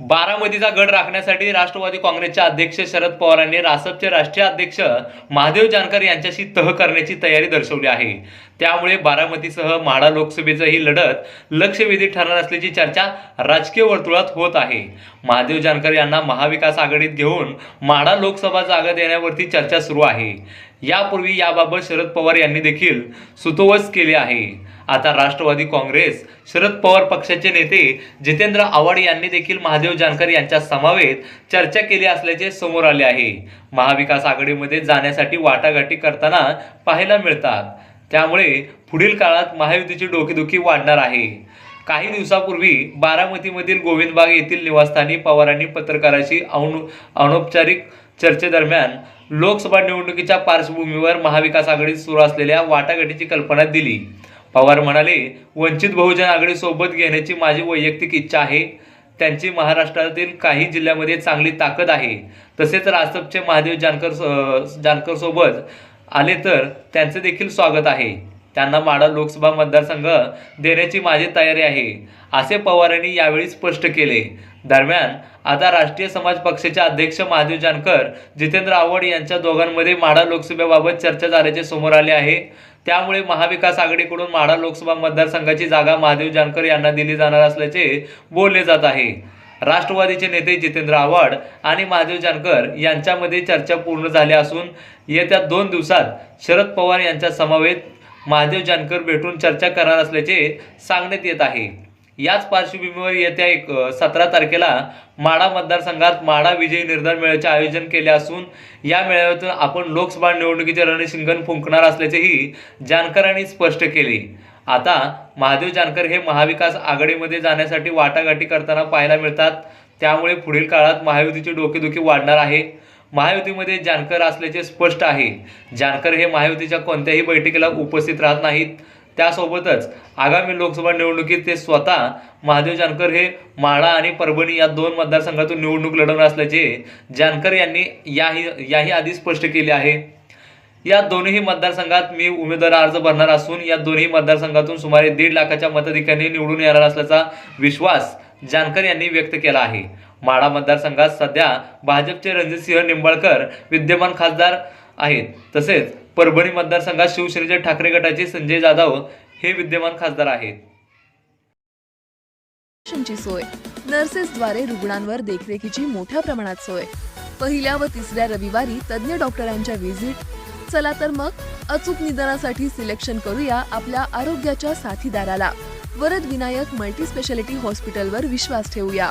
बारामतीचा गड राखण्यासाठी राष्ट्रवादी काँग्रेसचे अध्यक्ष शरद पवारांनी रासपचे राष्ट्रीय अध्यक्ष महादेव जानकर यांच्याशी तह करण्याची तयारी दर्शवली आहे. त्यामुळे बारामतीसह माढा लोकसभेचं ही लढत लक्षवेधी ठरणार असल्याची चर्चा राजकीय वर्तुळात होत आहे. महादेव जानकर यांना महाविकास आघाडीत घेऊन माढा लोकसभा जागा देण्यावरती चर्चा सुरू आहे. यापूर्वी याबाबत शरद पवार यांनी देखील सुतोवच केले आहे. आता राष्ट्रवादी काँग्रेस शरद पवार पक्षाचे नेते जितेंद्र आव्हाड यांनी देखील महादेव जानकर यांच्या समावेत चर्चा केली असल्याचे समोर आले आहे. महाविकास आघाडीमध्ये जाण्यासाठी वाटाघाटी करताना पाहायला मिळतात. त्यामुळे पुढील काळात महायुतीची डोकेदुखी वाढणार आहे. काही दिवसापूर्वी बारामतीमधील गोविंदबाग येथील निवासस्थानी पवारांनी पत्रकाराशी औन अनौपचारिक चर्चेदरम्यान लोकसभा निवडणुकीच्या पार्श्वभूमीवर महाविकास आघाडीत सुरू असलेल्या वाटाघाटीची कल्पना दिली. पवार म्हणाले वंचित बहुजन आघाडीसोबत घेण्याची माझी वैयक्तिक इच्छा आहे. त्यांची महाराष्ट्रातील काही जिल्ह्यामध्ये चांगली ताकद आहे. तसेच रासपचे महादेव जानकर जानकर सोबत आले तर त्यांचे देखील स्वागत आहे. त्यांना माडा लोकसभा मतदारसंघ देण्याची माझी तयारी आहे असे पवारांनी यावेळी स्पष्ट केले. दरम्यान आता राष्ट्रीय समाज पक्षाचे अध्यक्ष महादेव जानकर जितेंद्र आव्हाड यांच्या दोघांमध्ये माढा लोकसभेबाबत चर्चा झाल्याचे समोर आले आहे. त्यामुळे महाविकास आघाडीकडून माढा लोकसभा मतदारसंघाची जागा महादेव जानकर यांना दिली जाणार असल्याचे बोलले जात आहे. राष्ट्रवादीचे नेते जितेंद्र आव्हाड आणि महादेव जानकर यांच्यामध्ये चर्चा पूर्ण झाली असून येत्या दोन दिवसात शरद पवार यांच्या समवेत महादेव जानकर भेटून चर्चा करणार असल्याचे सांगण्यात येत आहे. याच पार्श्वभूमीवर येत्या एक सतरा तारखेला माढा मतदारसंघात माढा विजयी निर्धार मेळ्याचे आयोजन केले असून या मेळाव्यातून आपण लोकसभा निवडणुकीचे रणशिंगण फुंकणार असल्याचेही जानकरांनी स्पष्ट केले. आता महादेव जानकर हे महाविकास आघाडीमध्ये जाण्यासाठी वाटाघाटी करताना पाहायला मिळतात. त्यामुळे पुढील काळात महायुतीची डोकेदुखी वाढणार आहे. महायुतीमध्ये जानकर असल्याचे स्पष्ट आहे. जानकर हे महायुतीच्या कोणत्याही बैठकीला उपस्थित राहत नाहीत. त्यासोबतच आगामी लोकसभा निवडणुकीत ते स्वतः महादेव जानकर हे माळा आणि परभणी या दोन मतदारसंघातून निवडणूक लढवणार असल्याचे जानकर यांनी याही याही आधी स्पष्ट केले आहे. या दोन्ही मतदारसंघात मी उमेदवार अर्ज भरणार असून या दोन्ही मतदारसंघातून सुमारे दीड लाखाच्या मताधिकांनी निवडून येणार असल्याचा विश्वास जानकर यांनी व्यक्त केला आहे. माढा मतदारसंघात सध्या भाजपचे रणजितसिंह निंबाळकर विद्यमान खासदार आहेत. तसेच परभणी मतदारसंघात शिवसेनेचे ठाकरे गटाचे संजय जाधव हे विद्यमान खासदार आहेत. सोय. नर्सेसद्वारे रुग्णांवर देखरेखीची मोठ्या प्रमाणात सोय. पहिल्या व तिसऱ्या रविवारी तज्ज्ञ डॉक्टरांच्या व्हिजिट. चला तर मग अचूक निदानासाठी सिलेक्शन करूया आपल्या आरोग्याच्या साथीदाराला. वरद विनायक मल्टी स्पेशालिटी हॉस्पिटलवर विश्वास ठेवूया.